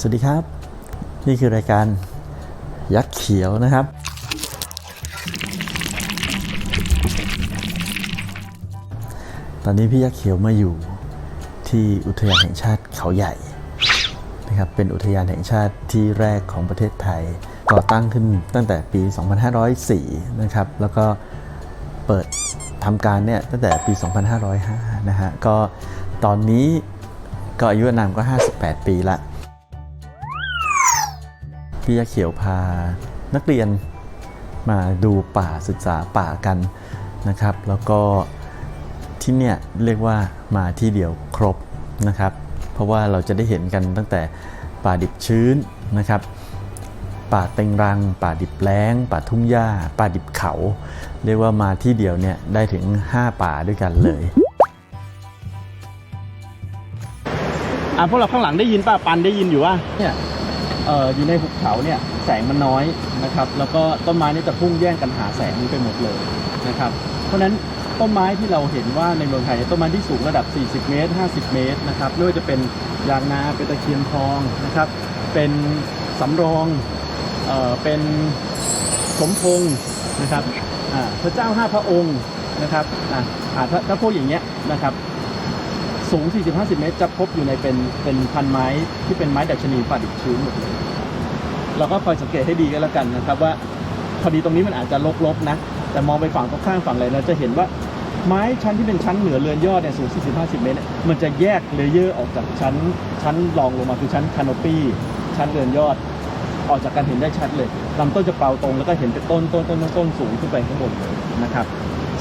สวัสดีครับ นี่คือรายการยักษ์เขียวนะครับ ตอนนี้พี่ยักษ์เขียวมาอยู่ที่อุทยานแห่งชาติเขาใหญ่นะครับเป็นอุทยานแห่งชาติที่แรกของประเทศไทยก่อตั้งขึ้นตั้งแต่ปี 2504 นะครับ แล้วก็เปิดทำการเนี่ยตั้งแต่ปี 2505 นะฮะ ก็ตอนนี้ก็อายุอานามก็ 58 ปีละ พี่ยาเขียวพานักเรียนมาดูป่าศึกษาป่ากันนะครับ แล้วก็ที่เนี่ยเรียกว่ามาที่เดียวครบนะครับ เพราะว่าเราจะได้เห็นกันตั้งแต่ป่าดิบชื้นนะครับ ป่าเต็งรัง ป่าดิบแล้ง ป่าทุ่งหญ้า ป่าดิบเขา เรียกว่ามาที่เดียวเนี่ยได้ถึง 5 ป่าด้วยกันเลยอะพวกเราข้างหลังได้ยินป่ะปันได้ยินอยู่ว่าเนี่ย เอ่ออยู่ในหุบเขาเนี่ยแสงมันน้อยนะครับแล้วก็ต้นไม้เนี่ยจะพุ่งแย่งกันหาแสงนี้ไปหมดเลยนะครับเพราะฉะนั้นต้นไม้ที่เราเห็นว่าในเมืองไทยต้นไม้ที่สูงระดับ 40 เมตร 50 เมตรนะครับไม่ว่าจะเป็นยางนาเป็นตะเคียนทองนะครับเป็นสำรองเอ่อเป็นสมพงษ์นะครับพระเจ้าห้าพระองค์นะครับอ่าถ้าถ้าพวกอย่างเงี้ยนะครับสูง 40-50 เมตร จะพบอยู่ในเป็นเป็นพันไม้ที่เป็นไม้ดัชนีป่าดิบชื้นหมดเลย เราก็คอยสังเกตให้ดีก็แล้วกันนะครับว่าพอดีตรงนี้มันอาจจะลกๆนะ แต่มองไปฝั่งตรงข้างฝั่งอะไรเราจะเห็นว่าไม้ชั้นที่เป็นชั้นเหนือเรือนยอดเนี่ยสูง 40-50 เมตรเนี่ยมันจะแยกเลเยอร์ออกจากชั้นชั้นรองลงมาคือชั้นคานโปี้ชั้นเรือนยอด ออกจากกันเห็นได้ชัดเลยลำต้นจะเปล่าตรงแล้วก็เห็นเป็นต้นต้นต้นต้นต้นสูงขึ้นไปข้างบนเลยนะครับ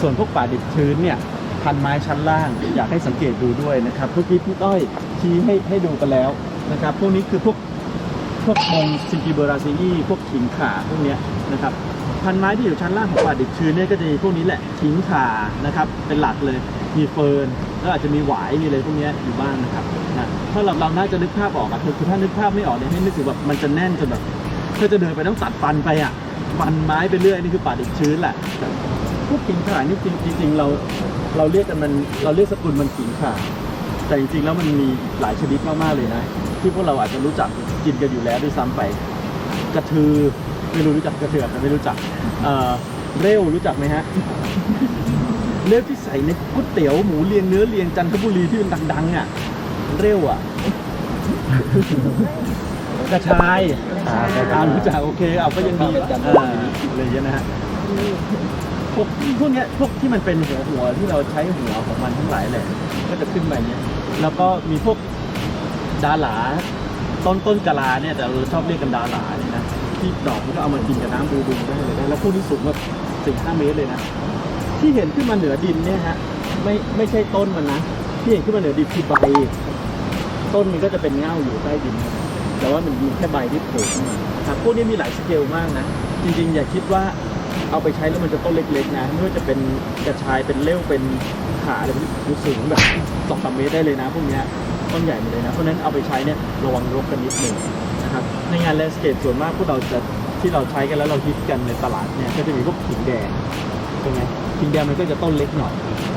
ส่วนพวกป่าดิบชื้นเนี่ยพันไม้ชั้นล่างอยากให้สังเกตดูด้วยนะครับเมื่อกี้พี่ต้อยชี้ให้ให้ดูกันแล้วนะครับ พวกนี้คือพวก พวกมงซินกิเบอราซีอีพวกขิงข่าพวกเนี้ยนะครับพันไม้ที่อยู่ชั้นล่างของป่าดิบชื้นเนี่ยก็จะมีพวกนี้แหละขิงข่านะครับเป็นหลักเลยมีเฟิร์นแล้วอาจจะมีหวายมีอะไรพวกนี้อยู่บ้างนะครับนะถ้าเราเราน่าจะนึกภาพออกอะคือคือถ้านึกภาพไม่ออกเนี่ยให้นึกถึงแบบมันจะแน่นจนแบบถ้าจะเดินไปต้องตัดฟันไปอะฟันไม้ไปเรื่อยนี่คือป่าดิบชื้นแหละพวกขิงข่านี่จริงจริงๆเราเราเรียกกันมันเราเรียกสกุลมันขิงข่าแต่จริงๆแล้วมันมีหลายชนิดมากๆเลยนะที่พวกเราอาจจะรู้จัก กินกันอยู่แล้วด้วยซ้ำไป กระทือไม่รู้รู้จักกระเทือแต่ไม่รู้จักเอ่อเร็วรู้จักไหมฮะเร็วที่ใส่ในก๋วยเตี๋ยวหมูเรียงเนื้อเรียงจันทบุรีที่เป็นดังๆอะเร็วอะกระชายอ่ารู้จักโอเคเอาก็ยังดีอะไรอย่างเงี้ยนะฮะพวกพวกเนี้ยพวกที่มันเป็นหัวหัวที่เราใช้หัวของมันทั้งหลายแหละก็จะขึ้นมาเนี้ยแล้วก็มีพวกดาหลา ต้นต้นกะลาเนี่ยแต่เราชอบเรียกกันดาลาเนี่ยนะที่ดอกมันก็เอามากินกับน้ำดูดูได้เลยนะแล้วพวกนี้สูงแบบสี่ห้าเมตรเลยนะที่เห็นขึ้นมาเหนือดินเนี่ยฮะไม่ไม่ใช่ต้นมันนะที่เห็นขึ้นมาเหนือดินคือใบ ต้นมันก็จะเป็นเง่าอยู่ใต้ดิน แต่ว่ามันมีแค่ใบที่โผล่ขึ้นมาครับพวกนี้มีหลายสเกลมากนะจริงๆ อย่าคิดว่าเอาไปใช้แล้วมันจะต้นเล็กๆนะไม่ว่าจะเป็นกระชายเป็นเลี้ยวเป็นขาอะไรพวกนี้สูงแบบสองสามเมตรได้เลยนะพวกเนี้ย ต้นใหญ่หมดเลยนะ เพราะฉะนั้นเอาไปใช้เนี่ยระวังรกกันนิดหนึ่งนะครับ ในงานแลนด์สเคปส่วนมากพวกเราจะที่เราใช้กันแล้วเราฮิตกันในตลาดเนี่ยก็จะมีพวกขิงแดงเป็นไงขิงแดงมันก็จะต้นเล็กหน่อย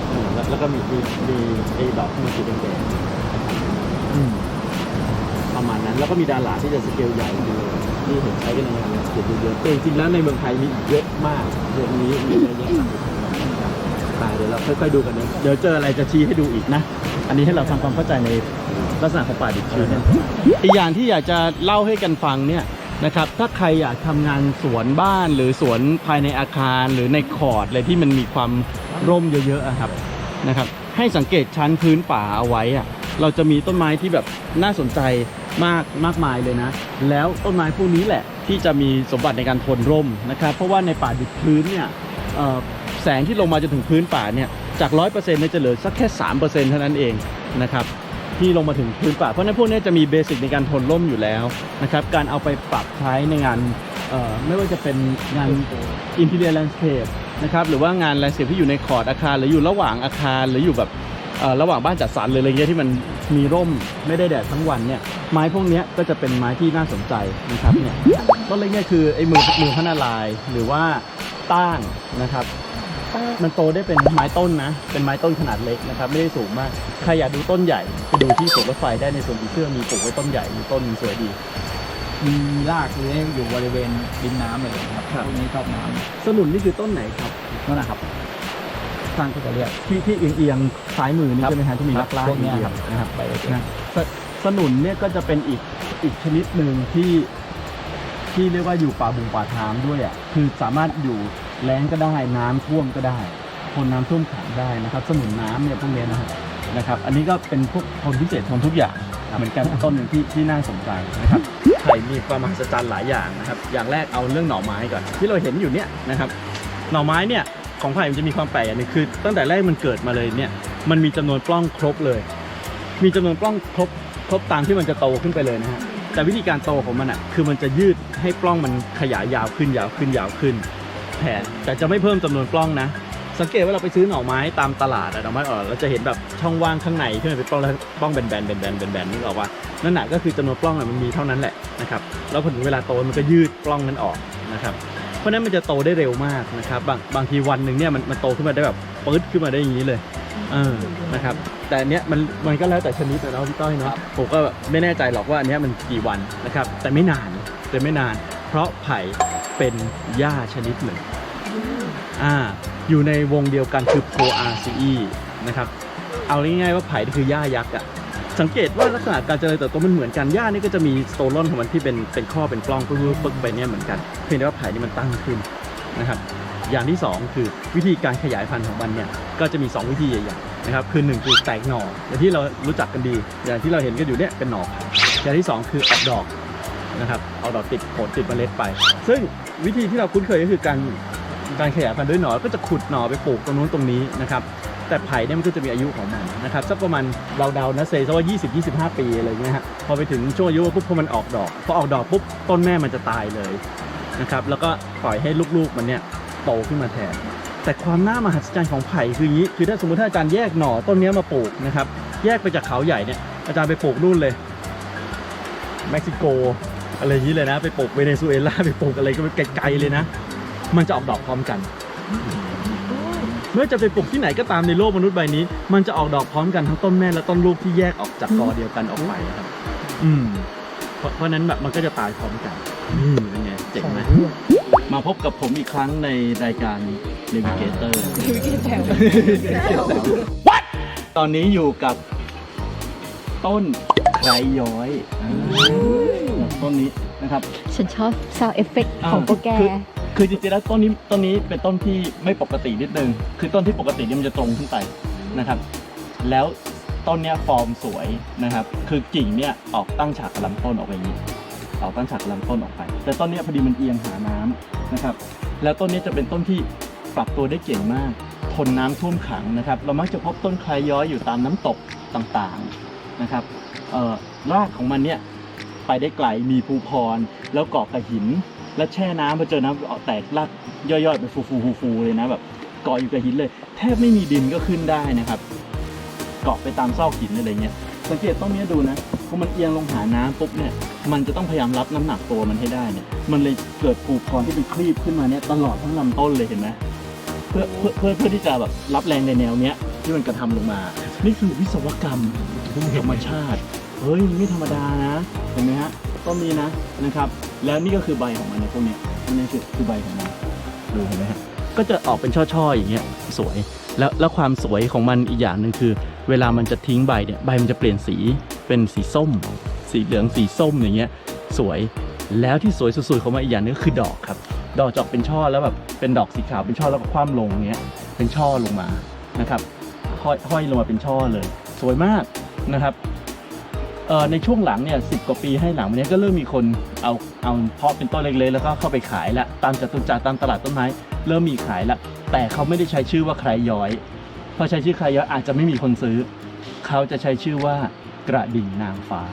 เออแล้วแล้วก็มีมีมีไอ้ดอกที่มันสีแดงๆอืมประมาณนั้นแล้วก็มีดาราที่จะสเกลใหญ่อยู่เลยนี่เห็นใช้กันในงานสเกลเยอะๆแต่จริงๆแล้วในเมืองไทยมีอีกเยอะมากวงนี้มีเยอะแยะ ตายเดี๋ยวเราค่อยๆดูกันนะเดี๋ยวเจออะไรจะชี้ให้ดูอีกนะ อันนี้ให้เราทำความเข้าใจในลักษณะของป่าดิบชื้นนะอีกอย่างที่อยากจะเล่าให้กันฟังเนี่ยนะครับ ถ้าใครอยากทำงานสวนบ้านหรือสวนภายในอาคารหรือในคอร์ดอะไรที่มันมีความร่มเยอะๆอะครับนะครับ ให้สังเกตชั้นพื้นป่าเอาไว้อะเราจะมีต้นไม้ที่แบบน่าสนใจมากมากมายเลยนะ แล้วต้นไม้พวกนี้แหละที่จะมีสมบัติในการทนร่มนะครับ เพราะว่าในป่าดิบพื้นเนี่ยเอ่อ แสงที่ลงมาจนถึงพื้นป่าเนี่ยจาก 100%เนี่ยจะเหลือสักแค่ 3%เท่านั้นเองนะครับที่ลงมาถึงพื้นป่า เพราะฉะนั้นพวกนี้จะมีเบสิกในการทนร่มอยู่แล้วนะครับการเอาไปปรับใช้ในงานไม่ว่าจะเป็นงาน interior landscape นะครับหรือว่างาน landscape ที่อยู่ในคอร์ดอาคาร หรืออยู่ระหว่างอาคารหรืออยู่แบบระหว่างบ้านจัดสรรหรืออะไรเงี้ยที่มันมีร่มไม่ได้แดดทั้งวันเนี่ยไม้พวกนี้ก็จะเป็นไม้ที่น่าสนใจนะครับเนี่ยต้นเล็กเนี่ยคือไอ้มือมือพนารายหรือว่าต้างนะครับ มันโตได้เป็นไม้ต้นนะ เป็นไม้ต้นขนาดเล็กนะครับ ไม่ได้สูงมาก ใครอยากดูต้นใหญ่ไปดูที่สวนรถไฟได้ในสวนผีเสื้อมีปลูกไว้ต้นใหญ่มีต้นสวยดี มีรากเลื้อยอยู่บริเวณดินน้ำเลยครับครับ พวกนี้ชอบน้สนุนนี่คือต้นไหนครับำนั่นแหละครับท่านก็จะเรียกที่ที่เอียงเอียงๆซ้ายมือนี่ครับใช่ไหมฮะที่มีครัลับกล่างพวกเนี้ยเอียครับงๆนะครับไปเลยนะสสนุนเนี่ยก็จะเป็นอีกอีกชนิดหนึ่งที่ที่เรียกว่าอยู่ป่าบุงป่าทางด้วยอะคือสามารถอยู่ แล้งก็ได้น้ำท่วมก็ได้ทนน้ำท่วมขังได้นะครับสนุนน้ำเนี่ยพวกนี้นะฮะนะครับ อันนี้ก็เป็นพวกทนพิเศษทนทุกอย่างเหมือนกันต้นหนึ่งที่ที่น่าสนใจนะครับไผ่มีความมหัศจรรย์หลายอย่างนะครับ อย่างแรกเอาเรื่องหน่อไม้ก่อน ที่เราเห็นอยู่เนี่ยนะครับ หน่อไม้เนี่ยของไผ่มันจะมีความแปลกอย่างนึงคือ ตั้งแต่แรกมันเกิดมาเลยเนี่ย มันมีจำนวนปล้องครบเลย มีจำนวนปล้องครบครบตามที่มันจะโตขึ้นไปเลยนะฮะแต่วิธีการโตของมันอะคือมันจะยืดให้ปล้องมันขยายยาวขึ้นยาวขึ้นยาวขึ้น แผ่แต่จะไม่เพิ่มจำนวนปล้องนะ สังเกตว่าเราไปซื้อหน่อไม้ตามตลาดอะหน่อไม้อ่อนเราจะเห็นแบบช่องว่างข้างในที่มันเป็นปล้องแล้วปล้องแบนๆแบนๆแบนๆแบนๆนึกออกว่านั่นแหะก็คือจำนวนปล้องอะมันมีเท่านั้นแหละนะครับแล้วพอถึงเวลาโตมันก็ยืดปล้องนั้นออกนะครับเพราะฉะนั้นมันจะโตได้เร็วมากนะครับบางบางทีวันหนึ่งเนี่ยมันมันโตขึ้นมาได้แบบปื๊ดขึ้นมาได้อย่างนี้เลยเออนะครับแต่อันเนี้ยมันมันก็แล้วแต่ชนิดนะเนาะพี่ต้อยเนาะผมก็ไม่แน่ใจหรอกว่าอันเนี้ยมันกี่วันนะครับแต่ไม่นานแต่ไม่นาน เพราะไผ่ เป็นหญ้าชนิดหนึ่งอ่าอยู่ในวงเดียวกันคือโพอาซีนะครับเอาง่ายๆว่าไผ่คือหญ้ายักษ์อะสังเกตว่าลักษณะการเจริญเติบโตมันเหมือนกันหญ้านี่ก็จะมีสโตลอนของมันที่เป็นเป็นข้อเป็นปล้องปึ๊กๆปึ๊กไปเนี่ยเหมือนกันเพียงแต่ว่าไผ่นี่มันตั้งขึ้นนะครับอย่างที่สองคือวิธีการขยายพันธุ์ของมันเนี่ยก็จะมี 2 วิธีใหญ่ๆนะครับคือหนึ่งคือแตกหน่ออย่างที่เรารู้จักกันดี อย่างที่เราเห็นกันอยู่เนี่ยเป็นหน่ออย่างที่สองคือออกดอก นะครับออกดอกติดผลติดเมล็ดไป ซึ่งวิธีที่เราคุ้นเคยก็คือการการขยายพันธุ์ด้วยหนอก็จะขุดหนอไปปลูกตรงนู้นตรงนี้นะครับแต่ไผ่เนี่ยมันก็จะมีอายุของมันนะครับสักประมาณเราเดานะเซซะว่า 20-25 ปีอะไรเงี้ยฮะพอไปถึงช่วงอายุปุ๊บพอมันออกดอกพอออกดอกปุ๊บต้นแม่มันจะตายเลยนะครับแล้วก็ปล่อยให้ลูกๆมันเนี่ยโตขึ้นมาแทน แต่ความน่ามหัศจรรย์ของไผ่คืออย่างนี้คือถ้าสมมติถ้าอาจารย์แยกหน่อต้นเนี้มาปลูกนะครับแยกไปจากเขาใหญ่เนี่ยอาจารย์ไปปลูกนู่นเลยเม็กซิโก อะไรอย่างนี้เลยนะ ไปปลูกเวเนซุเอลาไปปลูกอะไรก็ไปไกลๆเลยนะ มันจะออกดอกพร้อมกันเมื่อจะไปปลูกที่ไหนก็ตามในโลกมนุษย์ใบนี้ มันจะออกดอกพร้อมกันทั้งต้นแม่และต้นลูกที่แยกออกจากกอเดียวกันออกไปครับ อืม เพราะเพราะฉะนั้นแบบมันก็จะตายพร้อมกันนี่เป็นไงเจ๋งไหมมาพบกับผมอีกครั้งในรายการ Navigator ตอนนี้อยู่กับต้นไครย้อยอ่า ต้นนี้นะครับ ฉันชอบ sound effect ของโปรแกรคือคือจริงๆแล้วต้นนี้ต้นนี้เป็นต้นที่ไม่ปกตินิดนึง คือต้นที่ปกติเนี่ยมันจะตรงขึ้นไปนะครับ แล้วต้นเนี้ยฟอร์มสวยนะครับ คือกิ่งเนี่ยออกตั้งฉากกับลำต้นออกไปอย่างนี้ออกตั้งฉากกับลำต้นออกไป แต่ต้นเนี้ยพอดีมันเอียงหาน้ำนะครับ แล้วต้นนี้จะเป็นต้นที่ปรับตัวได้เก่งมาก ทนน้ำท่วมขังนะครับ เรามักจะพบต้นคลายย้อยอยู่ตามน้ำตกต่างๆนะครับเอ่อรากของมันเนี่ย ไปได้ไกลมีภูพร แล้วเกาะกับหิน แล้วแช่น้ำมาเจอน้ำเอาแตกรากย่อยๆไปฟูๆๆๆเลยนะแบบเกาะอยู่กับหินเลย แทบไม่มีดินก็ขึ้นได้นะครับ เกาะไปตามซอกหินอะไรเงี้ยสังเกตต้นเนี้ยดูนะพอมันเอียงลงหาน้ำปุ๊บเนี่ยมันจะต้องพยายามรับน้ำหนักตัวมันให้ได้เนี่ยมันเลยเกิดภูพรที่เป็นคลีบขึ้นมาเนี่ยตลอดทั้งลำต้นเลยเห็นไหมเพื่อเพื่อเพื่อเพื่อที่จะแบบรับแรงในแนวเนี้ยที่มันกระทำลงมา นี่คือวิศวกรรมธรรมชาติ เฮ้ยไม่ธรรมดานะเห็นไหมฮะต้นนี้นะนะครับ แล้วนี่ก็คือใบของมันในพวกนี้ยพวกนี้คือคือใบของมันดูเห็นไหมฮะก็จะออกเป็นช่อๆอย่างเงี้ยสวย แล้วแล้วความสวยของมันอีกอย่างหนึ่งคือ เวลามันจะทิ้งใบเนี่ยใบมันจะเปลี่ยนสีเป็นสีส้ม สีเหลืองสีส้มอย่างเงี้ยสวยแล้วที่สวยสุดๆของมันอีกอย่างนึงก็คือดอกครับ ดอกจะอกเป็นช่อแล้วแบบเป็นดอกสีขาวเป็นช่อแล้วก็คว่ำลงอย่างเงี้ยเป็นช่อลงมานะครับห้อยห้อยลงมาเป็นช่อเลย สวยมากนะครับ ในช่วงหลังเนี่ยสิกว่าปีให้หลังวันนี้ก็เริ่มมีคนเอาเอาเพาะเป็นต้นเล็กๆแล้วก็เข้าไปขายละตามจตุจักรตามตลาดต้นไม้เริ่มมีขายละแต่เขาไม่ได้ใช้ชื่อว่าใครย้อยพอใช้ชื่อใครย้อยอาจจะไม่มีคนซื้อ เขาจะใช้ชื่อว่ากระดิ่งนางฟ้า